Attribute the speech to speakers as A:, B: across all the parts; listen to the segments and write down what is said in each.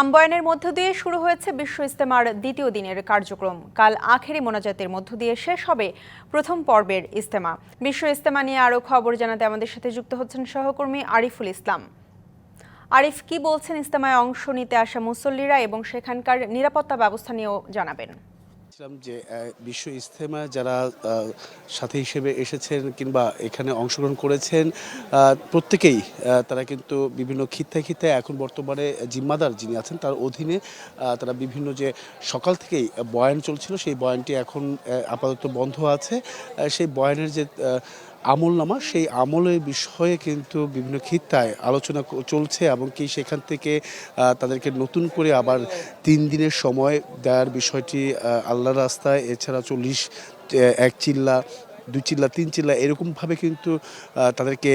A: আম্বয়ানের মধ্য দিয়ে শুরু হয়েছে বিশ্ব ইস্তেমার দ্বিতীয় দিনের কার্যক্রম। কাল আখেরি মোনাজাতের মধ্য দিয়ে শেষ হবে প্রথম পর্বের ইস্তেমা বিশ্ব ইস্তেমা নিয়ে আরও খবর জানাতে আমাদের সাথে যুক্ত হচ্ছেন সহকর্মী আরিফুল ইসলাম। আরিফ, কি বলছেন ইস্তেমায় অংশ নিতে আসা মুসল্লিরা এবং সেখানকার নিরাপত্তা ব্যবস্থা নিয়েও জানাবেন।
B: ছিলাম যে বিশ্ব ইজতেমা যারা সাথে হিসেবে এসেছেন কিংবা এখানে অংশগ্রহণ করেছেন প্রত্যেকেই তারা কিন্তু বিভিন্ন খিত্তায় খিত্তায় এখন বর্তমানে জিম্মাদার যিনি আছেন, তার অধীনে তারা বিভিন্ন যে সকাল থেকেই বয়ান চলছিল, সেই বয়ানটি এখন আপাতত বন্ধ আছে। সেই বয়ানের যে আমলনামা সেই আমলের বিষয়ে কিন্তু বিভিন্ন খিত্তায় আলোচনা চলছে এবং কি সেখান থেকে তাদেরকে নতুন করে আবার তিন দিনের সময় দেওয়ার বিষয়টি আল্লাহ রাস্তায়। এছাড়া চল্লিশ এক চিল্লা দুই চিল্লা তিন চিল্লা এরকমভাবে কিন্তু তাদেরকে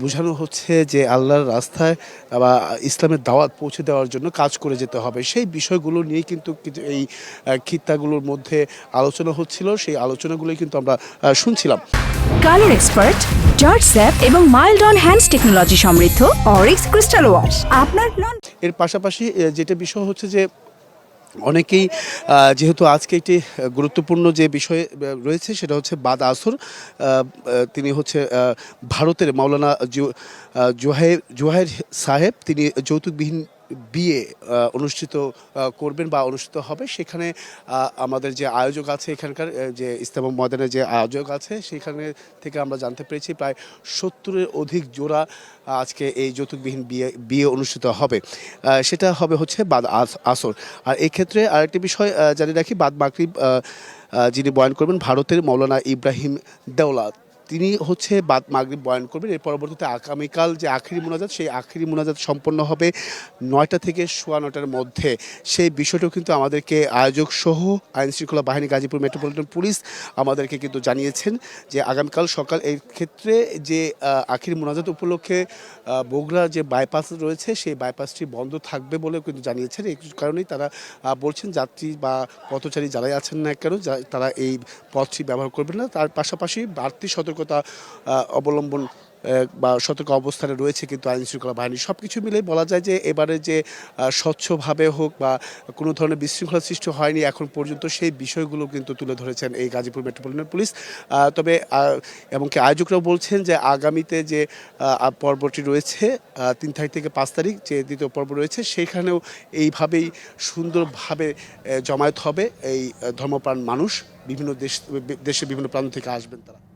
B: বোঝানো হচ্ছে যে আল্লাহর রাস্তায় বা ইসলামের দাওয়াত পৌঁছে দেওয়ার জন্য কাজ করে যেতে হবে। সেই বিষয়গুলো নিয়ে কিন্তু এই খিত্তাগুলোর মধ্যে আলোচনা হচ্ছিল। সেই আলোচনাগুলোই কিন্তু আমরা শুনছিলাম।
C: কালার এক্সপার্ট জর্জ স্যাপ এবং মাইল্ড অন হ্যান্ডস টেকনোলজি সমৃদ্ধ অরিক্স ক্রিস্টাল ওয়াশ। আপনার
B: এর পাশাপাশি যেটা বিষয় হচ্ছে যে অনেকেই যেহেতু আজকে একটি গুরুত্বপূর্ণ যে বিষয়ে রয়েছে সেটা হচ্ছে বাদ আসর তিনি হচ্ছে ভারতের মাওলানা জুহাই জোহাইর সাহেব, তিনি যৌতুকবিহীন বিয়ে অনুষ্ঠিত করবেন বা অনুষ্ঠিত হবে, সেখানে আমাদের যে আয়োজক আছে এখানকার যে ইস্তেমা ময়দানের যে আয়োজক আছে, সেখানে থেকে আমরা জানতে পেরেছি প্রায় সত্তরের অধিক জোড়া আজকে এই যৌতুকবিহীন বিয়ে বিয়ে অনুষ্ঠিত হবে। সেটা হবে হচ্ছে বাদ আস- আসর। আর এই ক্ষেত্রে আরেকটি বিষয় জানিয়ে রাখি, বাদ মাকরিব যিনি বয়ান করবেন, ভারতের মৌলানা ইব্রাহিম দেওলা তিনি হচ্ছে বাদ মাগরিব বয়ান করবেন। এর পরবর্তীতে আগামীকাল যে আখিরি মোনাজাত, সেই আখিরি মোনাজাত সম্পন্ন হবে নয়টা থেকে সোয়া নটার মধ্যে। সেই বিষয়টাও কিন্তু আমাদেরকে আয়োজক সহ আইন শৃঙ্খলা বাহিনী, গাজীপুর মেট্রোপলিটন পুলিশ আমাদেরকে কিন্তু জানিয়েছেন যে আগামীকাল সকাল এই ক্ষেত্রে যে আখিরি মোনাজাত উপলক্ষে বগুড়া যে বাইপাস রয়েছে, সেই বাইপাসটি বন্ধ থাকবে বলেও কিন্তু জানিয়েছেন। এই কারণেই তারা বলছেন যাত্রী বা পথচারী যারাই আছেন না কেন তারা এই পথটি ব্যবহার করবেন না। তার পাশাপাশি বাড়তি সতর্কতা অবলম্বন বা সতর্ক অবস্থানে রয়েছে কিন্তু আইন শৃঙ্খলা বাহিনী। সব কিছু মিলেই বলা যায় যে এবারে যে স্বচ্ছভাবে হোক বা কোনো ধরনের বিশৃঙ্খলা সৃষ্টি হয়নি এখন পর্যন্ত সেই বিষয়গুলো কিন্তু তুলে ধরেছেন এই গাজীপুর মেট্রোপলিটন পুলিশ। তবে আহ, এমনকি আয়োজকরাও বলছেন যে আগামীতে যে পর্বটি রয়েছে তিন তারিখ থেকে পাঁচ তারিখ যে দ্বিতীয় পর্ব রয়েছে সেইখানেও এইভাবেই সুন্দরভাবে জমায়েত হবে এই ধর্মপ্রাণ মানুষ। বিভিন্ন দেশ দেশের বিভিন্ন প্রান্ত থেকে আসবেন তারা।